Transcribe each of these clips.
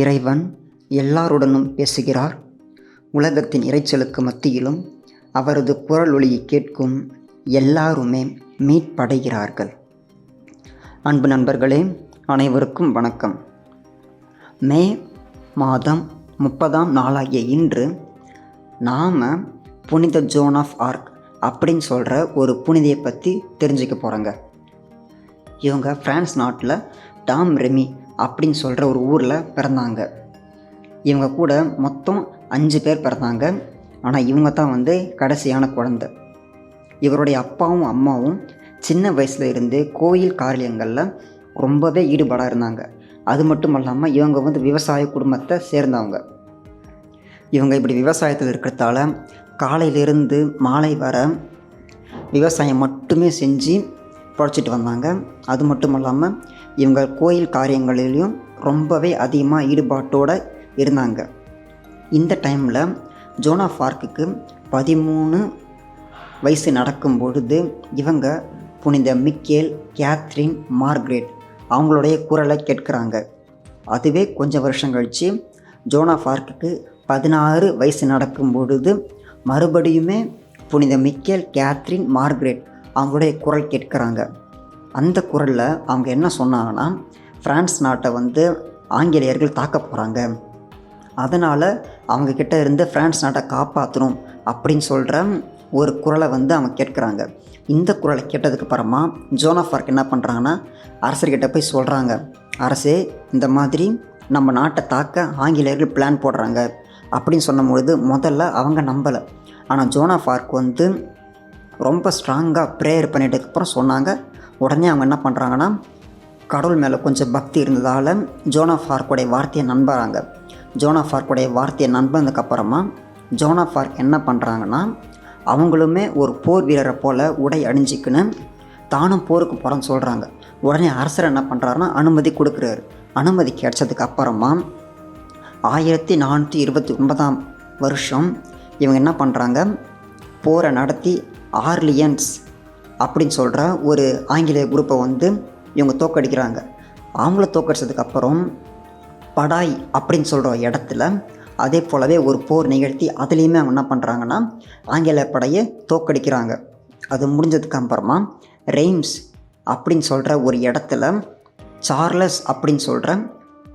இறைவன் எல்லாருடனும் பேசுகிறார். உலகத்தின் இரைச்சலுக்கு மத்தியிலும் அவரது குரல் ஒளியை கேட்கும் எல்லாருமே மீட்படைகிறார்கள். அன்பு நண்பர்களே அனைவருக்கும் வணக்கம். மே மாதம் முப்பதாம் நாளாகிய இன்று நாம் புனித ஜோன் ஆஃப் ஆர்க் அப்படின்னு சொல்கிற ஒரு புனிதையை பற்றி தெரிஞ்சுக்க போகிறாங்க இவங்க ஃப்ரான்ஸ் நாட்டில் டாம் ரெமி அப்படின்னு சொல்கிற ஒரு ஊரில் பிறந்தாங்க. இவங்க கூட மொத்தம் அஞ்சு பேர் பிறந்தாங்க. ஆனால் இவங்க தான் வந்து கடைசியான குழந்தை. இவருடைய அப்பாவும் அம்மாவும் சின்ன வயசில் இருந்து கோயில் காரியங்களில் ரொம்பவே ஈடுபாடாக இருந்தாங்க. அது மட்டும் இல்லாமல் இவங்க வந்து விவசாய குடும்பத்தை சேர்ந்தவங்க. இவங்க இப்படி விவசாயத்தில் இருக்கிறதால காலையிலிருந்து மாலை வர விவசாயம் மட்டுமே செஞ்சு பொழைச்சிட்டு வந்தாங்க. அது மட்டும் இல்லாமல் இவங்க கோயில் காரியங்களிலையும் ரொம்பவே அதிகமாக ஈடுபாட்டோடு இருந்தாங்க. இந்த டைமில் ஜோனா பார்க்குக்கு பதிமூணு வயசு நடக்கும் பொழுது இவங்க புனித மிக்கேல் கேத்ரின் மார்க்ரெட் அவங்களுடைய குரலை கேட்குறாங்க. அதுவே கொஞ்சம் வருஷம் கழித்து ஜோனா பார்க்குக்கு பதினாறு வயசு நடக்கும் பொழுது மறுபடியுமே புனித மிக்கேல் கேத்ரின் மார்க்ரெட் அவங்களுடைய குரல் கேட்குறாங்க. அந்த குரலில் அவங்க என்ன சொன்னாங்கன்னா ஃப்ரான்ஸ் நாட்டை வந்து ஆங்கிலேயர்கள் தாக்க போகிறாங்க அதனால் அவங்க கிட்ட இருந்து ஃப்ரான்ஸ் நாட்டை காப்பாற்றணும் அப்படின்னு சொல்கிற ஒரு குரலை வந்து அவங்க கேட்குறாங்க. இந்த குரலை கேட்டதுக்கு அப்புறமா ஜோனாஃபார்க் என்ன பண்ணுறாங்கன்னா அரசர்கிட்ட போய் சொல்கிறாங்க அரசே இந்த மாதிரி நம்ம நாட்டை தாக்க ஆங்கிலேயர்கள் பிளான் போடுறாங்க அப்படின்னு சொன்னபொழுது முதல்ல அவங்க நம்பலை. ஆனால் ஜோனாஃபார்க் வந்து ரொம்ப ஸ்ட்ராங்காக ப்ரேயர் பண்ணிட்டதுக்கப்புறம் சொன்னாங்க. உடனே அவங்க என்ன பண்ணுறாங்கன்னா கடவுள் மேலே கொஞ்சம் பக்தி இருந்ததால் ஜோனா ஃபார்க்குடைய வார்த்தையை நம்புகிறாங்க ஜோனா ஃபார்க்குடைய வார்த்தையை நம்பினதுக்கப்புறமா ஜோனா ஃபார்க் என்ன பண்ணுறாங்கன்னா அவங்களுமே ஒரு போர் வீரரை போல் உடை அணிஞ்சிக்கின்னு தானும் போருக்கு போகிறேன்னு சொல்கிறாங்க உடனே அரசர் என்ன பண்ணுறாருன்னா அனுமதி கொடுக்குறாரு. அனுமதி கிடைச்சதுக்கு அப்புறமா ஆயிரத்தி நானூற்றி இருபத்தி ஒன்பதாம் வருஷம் இவங்க என்ன பண்ணுறாங்க போரை நடத்தி ஆர்லியன்ஸ் அப்படின்னு சொல்கிற ஒரு ஆங்கிலேய குரூப்பை வந்து இவங்க தோக்கடிக்கிறாங்க அவங்கள தோக்கடிச்சதுக்கப்புறம் படாய் அப்படின்னு சொல்கிற இடத்துல அதே போலவே ஒரு போர் நிகழ்த்தி அதுலேயுமே அவங்க என்ன பண்ணுறாங்கன்னா ஆங்கில படையை தோக்கடிக்கிறாங்க அது முடிஞ்சதுக்கு அப்புறமா ரெய்ம்ஸ் அப்படின்னு சொல்கிற ஒரு இடத்துல சார்லஸ் அப்படின்னு சொல்கிற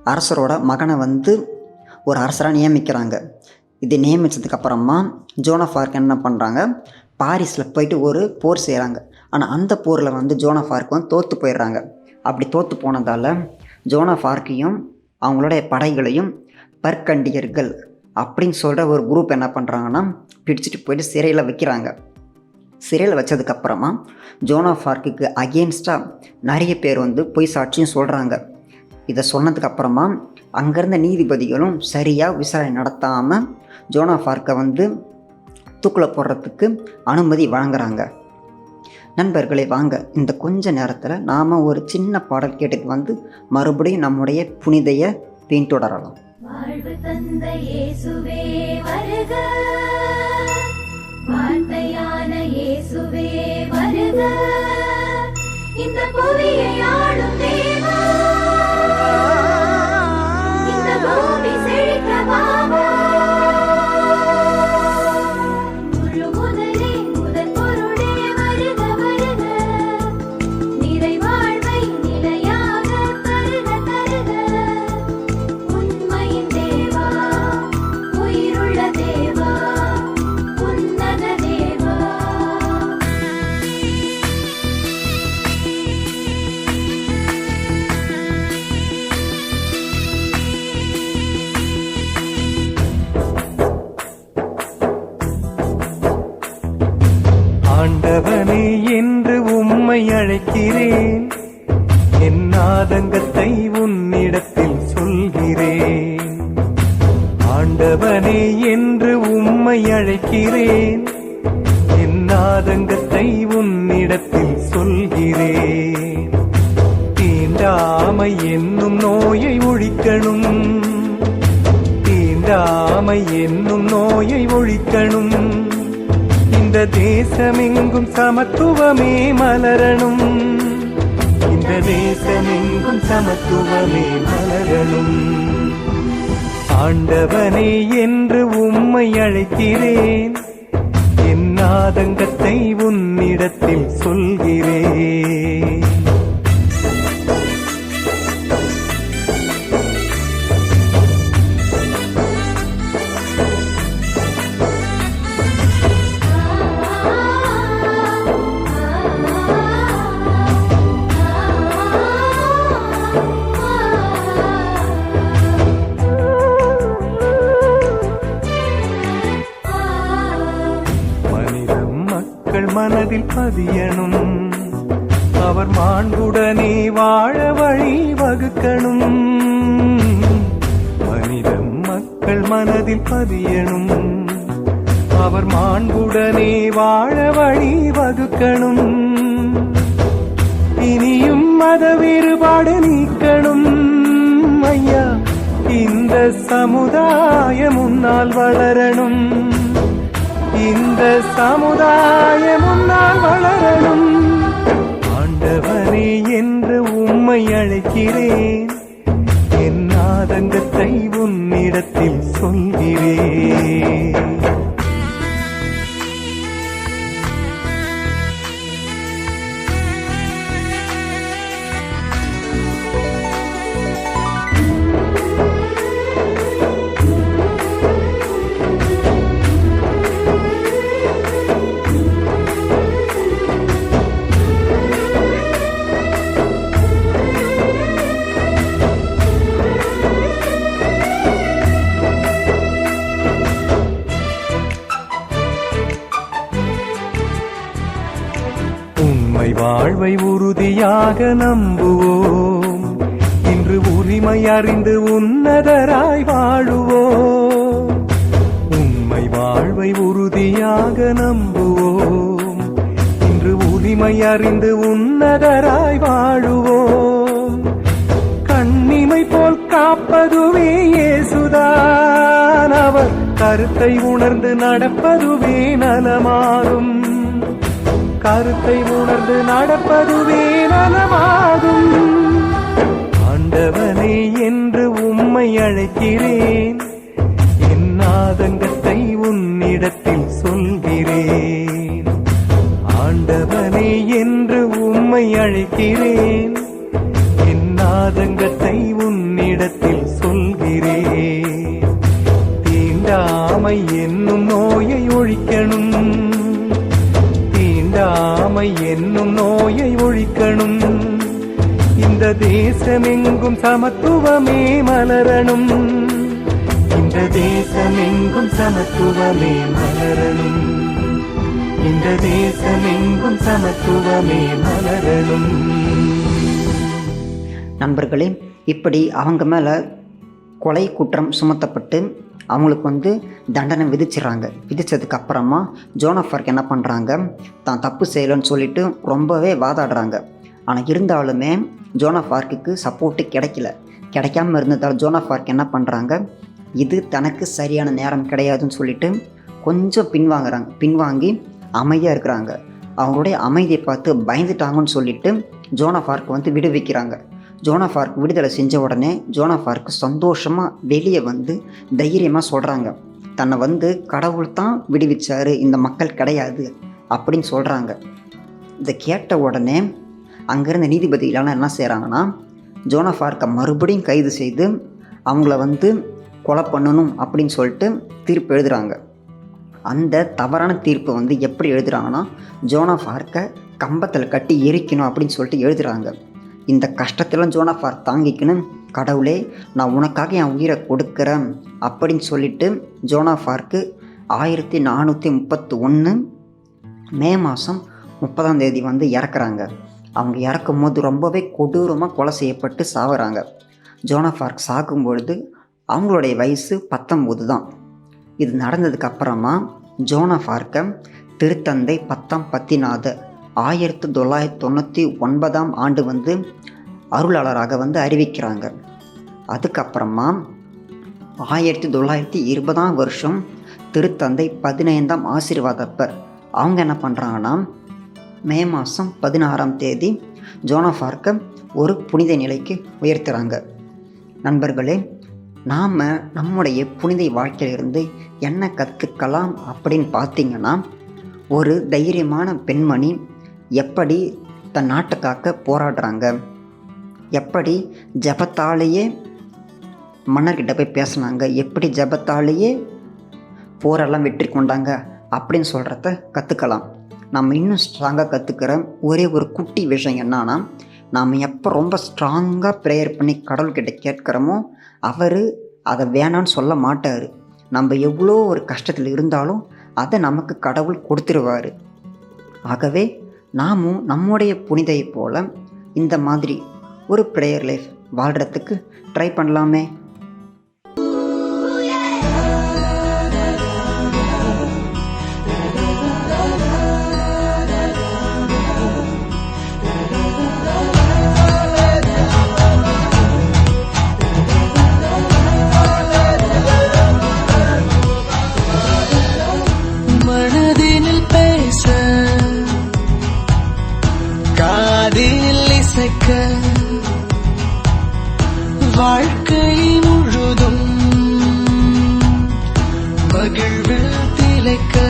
அரசரோட மகனை வந்து ஒரு அரசராக நியமிக்கிறாங்க. இது நியமித்ததுக்கப்புறமா ஜோனஃபார்க் என்ன பண்ணுறாங்க பாரிஸில் போயிட்டு ஒரு போர் செய்கிறாங்க ஆனால் அந்த போரில் வந்து ஜோனஃபார்க் வந்து தோற்று போயிடுறாங்க அப்படி தோற்று போனதால் ஜோனஃபார்க்கையும் அவங்களுடைய படைகளையும் பர்கண்டியர்கள் அப்படின்னு சொல்கிற ஒரு குரூப் என்ன பண்ணுறாங்கன்னா பிடிச்சிட்டு போயிட்டு சிறையில் வைக்கிறாங்க. சிறையில் வச்சதுக்கப்புறமா ஜோனா ஃபார்க்குக்கு அகேன்ஸ்டாக நிறைய பேர் வந்து பொய் சாட்சியும் சொல்கிறாங்க இதை சொன்னதுக்கப்புறமா அங்கேருந்த நீதிபதிகளும் சரியாக விசாரணை நடத்தாமல் ஜோனா ஃபார்க்கை வந்து தூக்கில் போடுறதுக்கு அனுமதி வழங்குறாங்க. நண்பர்களே வாங்க. இந்த கொஞ்ச நேரத்தில் நாம் ஒரு சின்ன பாடல் கேட்டுக்கு வந்து மறுபடியும் நம்முடைய புனிதையை பின்தொடரலாம். வாழ்வு தந்த இயேசுவே வருக. வார்த்தையான இயேசுவே வருக. இந்த புவியை ஆளும் உன்னிடத்தில் சொல்கிறேன். ஆண்டவனே என்று உம்மை அழைக்கிறேன். என் ஆதங்கத்தை உன்னிடத்தில் சொல்கிறேன். தீண்டாமை என்னும் நோயை ஒழிக்கணும். தீண்டாமை என்னும் நோயை ஒழிக்கணும். இந்த தேசமெங்கும் சமத்துவமே மலரணும். இந்த சமத்துவமே மலரணும் ஆண்டவனே என்று உம்மை அழைக்கிறேன். என் ஆதங்கத்தை உன்னிடத்தில் சொல்கிறேன். மனதில் பதியணும். அவர் மாண்புடனே வாழ வழி வகுக்கணும். மனிதம் மக்கள் மனதில் பதியணும். அவர் மாண்புடனே வாழ வழி வகுக்கணும். இனியும் மத வேறுபாடு நீக்கணும். ஐயா இந்த சமுதாயம் முன்னால் வளரணும். இந்த சமுதாயம் முன்னால் வளரணும். ஆண்டவரே என்று உம்மை அழைக்கிறேன். உறுதியாக நம்புவோம். இன்று உரிமை அறிந்து உன்னதராய் வாழுவோம். உண்மை வாழ்வை உறுதியாக நம்புவோம். இன்று உரிமை அறிந்து உன்னதராய் வாழுவோம். கண்ணிமை போல் காப்பதுவே இயேசுதான். அவர் கருத்தை உணர்ந்து நடப்பதுவே நலமாறும் கருத்தை உணர்ந்து நடப்பதுவே நலமாகும். ஆண்டவனே என்று உம்மை அழைக்கிறேன். என் ஆதங்கத்தை உன்னிடத்தில் சொல்கிறேன். ஆண்டவனே என்று உம்மை அழைக்கிறேன். என் ஆதங்கத்தை உன்னிடத்தில் சொல்கிறேன். தீண்டாமை என்னும் நோயை ஒழிக்கணும். தீண்டாமை என்னும் நோயை ஒழிக்கணும். இந்த தேசமெங்கும் சமத்துவமே மலரணும். இந்த தேசமெங்கும் சமத்துவமே மலரணும். இந்த தேசமெங்கும் சமத்துவமே மலரணும். நண்பர்களே இப்படி அவங்க மேலே கொலை குற்றம் சுமத்தப்பட்டு அவங்களுக்கு வந்து தண்டனை விதிச்சிடுறாங்க. விதித்ததுக்கு அப்புறமா ஜோனஃபர்க் என்ன பண்ணுறாங்க தான் தப்பு செய்யலைன்னு சொல்லிட்டு ரொம்பவே வாதாடுறாங்க. ஆனால் இருந்தாலுமே ஜோனஃபார்க்கு சப்போர்ட்டு கிடைக்கல. கிடைக்காம இருந்ததால் ஜோனஃபார்க் என்ன பண்ணுறாங்க இது தனக்கு சரியான நேரம் கிடையாதுன்னு சொல்லிட்டு கொஞ்சம் பின்வாங்குறாங்க. பின்வாங்கி அமைதியாக இருக்கிறாங்க. அவங்களுடைய அமைதியை பார்த்து பயந்துட்டாங்கன்னு சொல்லிட்டு ஜோனஃபார்க் வந்து விடுவிக்கிறாங்க. ஜோனாஃபார்க் விடுதலை செஞ்ச உடனே ஜோனாஃபார்க் சந்தோஷமாக வெளியே வந்து தைரியமாக சொல்கிறாங்க தன்னை வந்து கடவுள் தான் விடுவிச்சாரு இந்த மக்கள் கிடையாது அப்படின்னு சொல்கிறாங்க இதை கேட்ட உடனே அங்கேருந்த நீதிபதிகளெல்லாம் என்ன செய்கிறாங்கன்னா ஜோனாஃபார்க்கை மறுபடியும் கைது செய்து அவங்கள வந்து கொலை பண்ணணும் அப்படின்னு சொல்லிட்டு தீர்ப்பு எழுதுகிறாங்க அந்த தவறான தீர்ப்பை வந்து எப்படி எழுதுறாங்கன்னா ஜோனாஃபார்க்கை கம்பத்தில் கட்டி எரிக்கணும் அப்படின்னு சொல்லிட்டு எழுதுகிறாங்க இந்த கஷ்டத்தெல்லாம் ஜோனாஃபார் தாங்கிக்கணும். கடவுளே நான் உனக்காக என் உயிரை கொடுக்குறேன் அப்படின்னு சொல்லிட்டு ஜோனாஃபார்க்கு ஆயிரத்தி நானூற்றி முப்பத்தி ஒன்று மே மாதம் முப்பதாம் தேதி வந்து இறக்குறாங்க. அவங்க இறக்கும் போது ரொம்பவே கொடூரமாக கொலை செய்யப்பட்டு சாகுறாங்க ஜோனஃபார்க் சாகும்பொழுது அவங்களுடைய வயசு பத்தொம்போது தான். இது நடந்ததுக்கு அப்புறமா ஜோனஃபார்க்கை திருத்தந்தை பத்தாம் பத்திநாத ஆயிரத்தி தொள்ளாயிரத்தி தொண்ணூற்றி ஒன்பதாம் ஆண்டு வந்து அருளாளராக வந்து அறிவிக்கிறாங்க. அதுக்கப்புறமா ஆயிரத்தி தொள்ளாயிரத்தி இருபதாம் வருஷம் திருத்தந்தை பதினைந்தாம் ஆசீர்வாதப்பர். அவங்க என்ன பண்ணுறாங்கன்னா மே மாதம் பதினாறாம் தேதி ஜோனஃபார்க்கை ஒரு புனித நிலைக்கு உயர்த்துறாங்க. நண்பர்களே நாம் நம்முடைய புனித வாழ்க்கையிலிருந்து என்ன கற்றுக்கலாம் அப்படின்னு பார்த்தீங்கன்னா ஒரு தைரியமான பெண்மணி எப்படி தன் நாட்டுக்காக போராடுறாங்க? எப்படி ஜபத்தாலேயே மன்னர்கிட்ட போய் பேசினாங்க? எப்படி ஜபத்தாலேயே போரெல்லாம் வெற்றி கொண்டாங்க? அப்படின்னு சொல்கிறத கற்றுக்கலாம் நம்ம இன்னும் ஸ்ட்ராங்காக கற்றுக்கிற ஒரே ஒரு குட்டி விஷயம் என்னன்னா நாம் எப்போ ரொம்ப ஸ்ட்ராங்காக ப்ரேயர் பண்ணி கடவுள்கிட்ட கேட்குறோமோ அவர் அதை வேணான்னு சொல்ல மாட்டார். நம்ம எவ்வளோ ஒரு கஷ்டத்தில் இருந்தாலும் அதை நமக்கு கடவுள் கொடுத்துருவார். ஆகவே நாமும் நம்முடைய புனிதையை போல் இந்த மாதிரி ஒரு ப்ரேயர் லைஃப் வாழ்கிறதுக்கு ட்ரை பண்ணலாமே. காதில் இசைக்க வாழ்க்கை முழுதும் மகிழ்வில் திளைக்க.